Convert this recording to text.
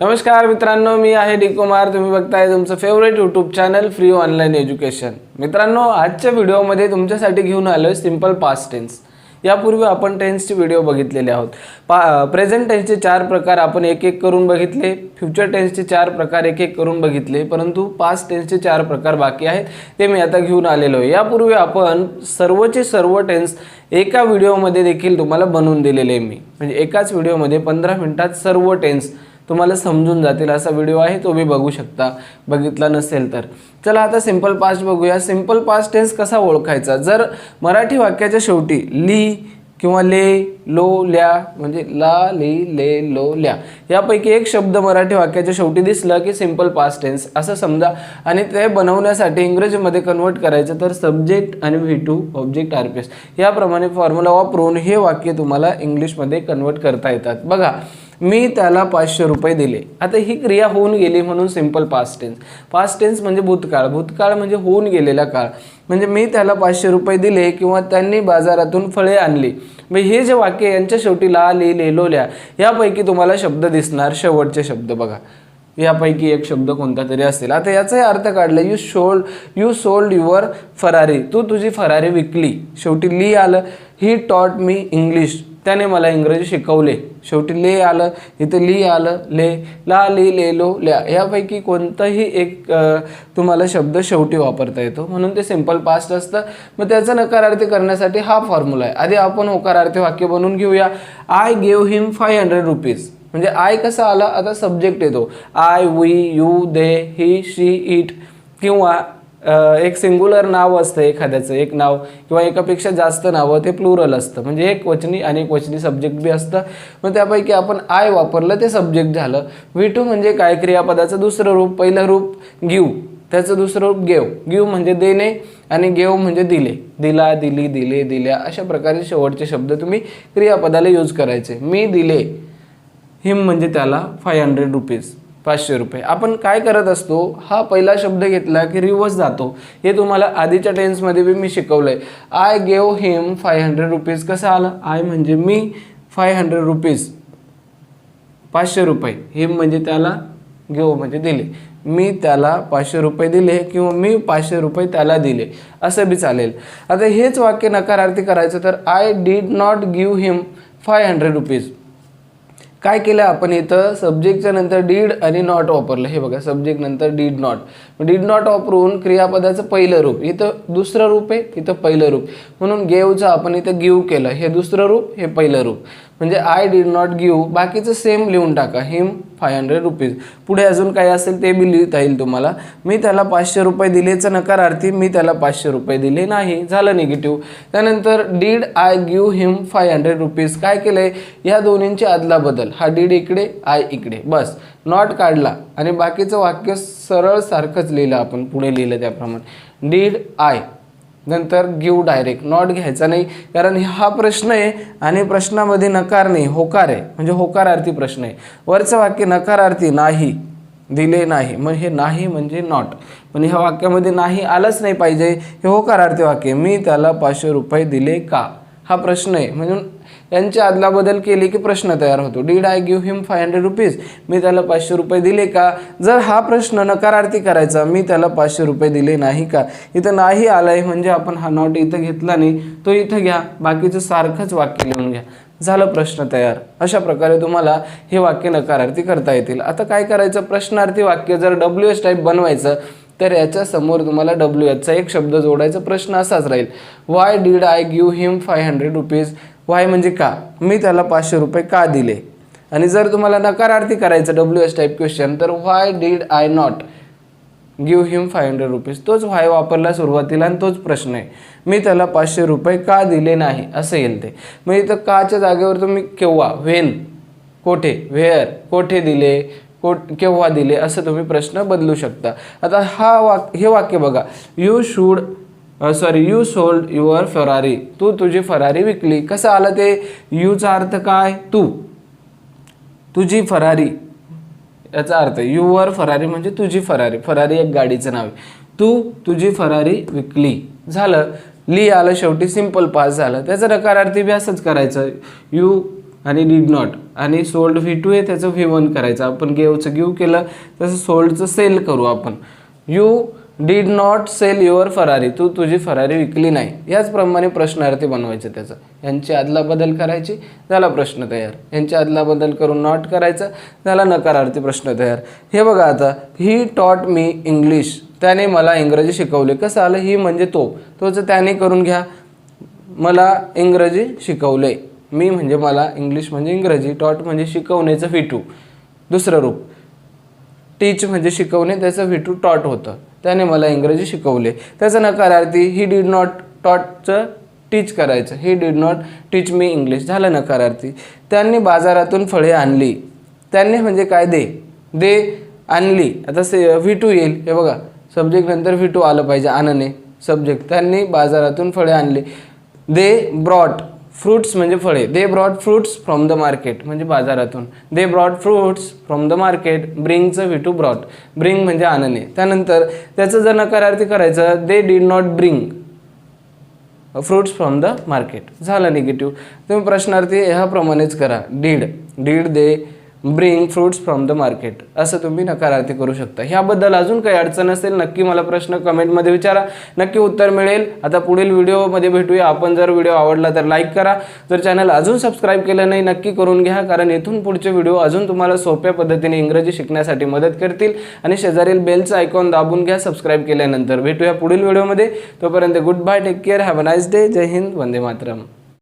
नमस्कार मित्रांनो मी आहे डी कुमार. तुम्ही बघताय तुमचं favourite YouTube channel free online education मित्रांनो आजच्या व्हिडिओमध्ये तुमच्यासाठी घेऊन आलो आहे सिंपल पास्ट टेन्स यापूर्वी आपण टेन्सचे व्हिडिओ बघितलेले आहोत. पा प्रेझेंट टेन्सचे चार प्रकार आपण एक एक करून बघितले. फ्युचर टेन्सचे चार प्रकार एक एक करून बघितले. परंतु पास्ट टेन्सचे चार प्रकार बाकी आहेत. ते मी आता घेऊन आलेलो आहे. यापूर्वी आपण सर्वचे सर्व टेन्स एका व्हिडिओमध्ये देखील तुम्हाला बनवून दिलेले आहे मी. म्हणजे एकाच व्हिडिओमध्ये पंधरा मिनिटात सर्व टेन्स तुम्हाला समजून जातील. असा व्हिडिओ आहे तो मी बघू शकता. बघितला नसेल तर. चला आता सिंपल पास्ट बघूया. सिंपल पास्ट टेन्स कसा ओळखायचा? जर मराठी वाक्याच्या शेवटी ली किंवा ले लो ल्या म्हणजे ला ली ले लो ल्या यापैकी एक शब्द मराठी वाक्याच्या शेवटी दिसला की सिंपल पास्ट टेन्स असं समजा. आणि ते बनवण्यासाठी इंग्रजीमध्ये कन्वर्ट करायचं तर सब्जेक्ट आणि V two object R P S याप्रमाणे फॉर्म्युला वापरून हे वाक्य तुम्हाला इंग्लिशमध्ये कन्वर्ट करता येतात. बघा. मी त्याला पाचशे रुपये दिले. आता ही क्रिया होऊन गेली म्हणून simple past tense past tense म्हणजे भूतकाळ. भूतकाळ म्हणजे होऊन गेलेला काळ. म्हणजे मी त्याला पाचशे रुपये दिले किंवा त्यांनी बाजारातून फळे आणली. मग हे जे वाक्य यांच्या शेवटी ला ले लेलोल्या यापैकी तुम्हाला शब्द दिसणार शेवटचे शब्द बघा. यापैकी एक शब्द कोणता तरी असेल. आता याचाही अर्थ काढला you sold you sold your Ferrari तू तुझी फरारी विकली. शेवटी ली आलं. ही टॉट मी इंग्लिश त्याने मला इंग्रजी शिकवले. शेवटी ले आलं. इथं ली आलं. ले ला ली ले लो ल्या. यापैकी कोणताही एक तुम्हाला शब्द शेवटी वापरता येतो. म्हणून ते सिंपल पास्ट असतं. मग त्याचं नकारार्थी करण्यासाठी हा फॉर्म्युला आहे. आधी आपण होकारार्थी वाक्य बनवून घेऊया. I gave him five hundred rupees म्हणजे आय कसा आला? आता सब्जेक्ट येतो. I we you they he she it किंवा एक सिंग्युलर नाव असतं एखाद्याचं एक नाव किंवा एकापेक्षा जास्त नावं ते प्लुरल असतं. म्हणजे एक वचनी आणि एक वचनी सब्जेक्ट बी असतं. मग त्यापैकी आपण आय वापरलं ते सब्जेक्ट झालं. वी टू म्हणजे काय? क्रियापदाचं दुसरं रूप पहिलं रूप गिव त्याचं दुसरं रूप गेव गिव म्हणजे देणे आणि गेव म्हणजे दिले. दिला दिली दिले दिल्या. अशा प्रकारे शेवटचे शब्द तुम्ही क्रियापदाला यूज करायचे. मी दिले. हिम म्हणजे त्याला फाय हंड्रेड रुपीज पाचशे रुपये. आपण काय करत असतो हा पहिला शब्द घेतला की रिवर्स जातो. हे तुम्हाला आधीच्या टेन्समध्ये बी मी शिकवलं आहे I gave him five hundred rupees कसं आलं? आय म्हणजे मी फाय हंड्रेड रुपीज पाचशे रुपये. हिम म्हणजे त्याला घेऊ म्हणजे दिले. मी त्याला पाचशे रुपये दिले किंवा मी पाचशे रुपये त्याला दिले. असं बी चालेल. आता हेच वाक्य नकारार्थी करायचं तर I did not give him five hundred rupees काय केलं आपण इथं? सब्जेक्टच्या नंतर डीड आणि नॉट वापरलं. हे बघा सब्जेक्ट नंतर डीड नॉट डीड नॉट वापरून क्रियापदाचं पहिलं रूप. इथं दुसरं रूप आहे इथं पहिलं रूप. म्हणून गेवचं आपण इथं गिव केलं. हे दुसरं रूप हे पहिलं रूप. म्हणजे आय डीड नॉट गिव बाकीचं सेम लिहून टाका. हिम फाय हंड्रेड रुपीज पुढे अजून काय असेल ते बी लिहिता येईल तुम्हाला. मी त्याला पाचशे रुपये दिलेचं नकारार्थी मी त्याला पाचशे रुपये दिले नाही. झालं निगेटिव्ह त्यानंतर did I give him five hundred rupees काय केलंय? या दोन्हींची आदला बदल हा डीड इकडे आय इकडे. बस. नॉट काढला. आणि बाकीचं वाक्य सरळ सारखंच लिहिलं आपण. पुढे लिहिलं त्याप्रमाणे. डीड आय नंतर गिव डायरेक्ट नॉट घ्यायचा नाही. कारण हा प्रश्न आहे आणि प्रश्नामध्ये नकार नाही. होकार आहे. म्हणजे होकारार्थी प्रश्न आहे. वरचं वाक्य नकारार्थी नाही. दिले नाही. मग हे नाही म्हणजे नॉट पण ह्या वाक्यामध्ये नाही आलंच नाही पाहिजे. हे होकारार्थी वाक्य मी त्याला पाचशे रुपये दिले का? हा प्रश्न आहे. म्हणून यांची अदलाबदल केली की प्रश्न तयार होतो. Did I give him five hundred rupees मी त्याला पाचशे रुपये दिले का? जर हा प्रश्न नकारार्थी करायचा मी त्याला पाचशे रुपये दिले नाही का? इथं नाही आलाय म्हणजे आपण हा नॉट इथं घेतला नाही. तो इथं घ्या. बाकीचं सारखंच वाक्य लिहून घ्या. झालं प्रश्न तयार. अशा प्रकारे तुम्हाला हे वाक्य नकारार्थी करता येतील. आता काय करायचं? प्रश्नार्थी वाक्य जर डब्ल्यू एस टाईप बनवायचं तर याच्यासमोर तुम्हाला डब्ल्यू एचचा एक शब्द जोडायचा प्रश्न असाच राहील. Why did I give him five hundred rupees why म्हणजे का? मी त्याला पाचशे रुपये का दिले? आणि जर तुम्हाला नकारार्थी करायचं डब्ल्यू एस टाईप क्वेश्चन तर why did I not give him five hundred rupees तोच व्हाय वापरला सुरुवातीला आणि तोच प्रश्न आहे. मी त्याला पाचशे रुपये का दिले नाही? असं येईल ते. मग इथं काच्या जागेवर तुम्ही केव्हा व्हेन कोठे व्हेअर कोठे दिले? कोट केव्हा दिले असं तुम्ही प्रश्न बदलू शकता. आता हा वाक हे वाक्य बघा. You should sorry you sold your Ferrari तू तुझी फरारी विकली. कसं आलं ते? यूचा अर्थ काय? तू. तुझी फरारी याचा अर्थ युअर फरारी म्हणजे तुझी फरारी फरारी एक गाडीचं नाव आहे. तू तुझी फरारी विकली. झालं. ली आलं शेवटी. सिंपल पास झालं. त्याचं नकारार्थी बी असंच करायचं. यू आणि डीड नॉट आणि सोल्ड व्ही टू आहे त्याचं व्ही वन करायचं. आपण गेवचं गिव केलं तसं सोल्डचं सेल करू आपण. You did not sell your Ferrari तू तुझी फरारी विकली नाही. याचप्रमाणे प्रश्नार्थी बनवायचे त्याचं. यांची अदलाबदल करायची झाला प्रश्न तयार. यांची अदलाबदल करून नॉट करायचं झाला नकारार्थी प्रश्न तयार. हे बघा आता ही टॉट मी इंग्लिश त्याने मला इंग्रजी शिकवले. कसं आलं? ही म्हणजे तो. तोच त्याने करून घ्या. मला इंग्रजी शिकवले. मी म्हणजे मला इंग्लिश म्हणजे इंग्रजी टॉट म्हणजे शिकवण्याचं व्हिटू दुसरं रूप. टीच म्हणजे शिकवणे त्याचं व्हिटू टॉट होतं. त्याने मला इंग्रजी शिकवले. त्याचं नकारार्थी ही डीड नॉट टॉटचं टीच करायचं. He did not teach me English झालं नकारार्थी. त्यांनी बाजारातून फळे आणली. त्यांनी म्हणजे काय दे? दे आणली. आता से व्ही टू येईल. हे बघा. सब्जेक्ट नंतर व्ही टू आलं पाहिजे. आणणे. सब्जेक्ट त्यांनी बाजारातून फळे आणली. दे ब्रॉट फ्रुट्स म्हणजे फळे. They brought fruits from the market म्हणजे बाजारातून. They brought fruits from the market ब्रिंगचं V two brought bring म्हणजे आणणे. त्यानंतर त्याचं जर नकारार्थी करायचं they did not bring fruits from the market झालं निगेटिव्ह तुम्ही प्रश्नार्थी ह्याप्रमाणेच करा. Did did they bring fruits from the market असं तुम्ही नकारार्थी करू शकता. ह्याबद्दल अजून काही अडचण असेल नक्की मला प्रश्न कमेंटमध्ये विचारा. नक्की उत्तर मिळेल. आता पुढील व्हिडिओमध्ये भेटूया. आपण जर व्हिडिओ आवडला तर लाईक करा. जर चॅनल अजून सबस्क्राईब केलं नाही नक्की करून घ्या. कारण इथून पुढचे व्हिडिओ अजून तुम्हाला सोप्या पद्धतीने इंग्रजी शिकण्यासाठी मदत करतील. आणि शेजारील बेलचं आयकॉन दाबून घ्या सबस्क्राईब केल्यानंतर. भेटूया पुढील व्हिडिओमध्ये. तोपर्यंत good bye take care have a nice day जय हिंद वंदे मातरम.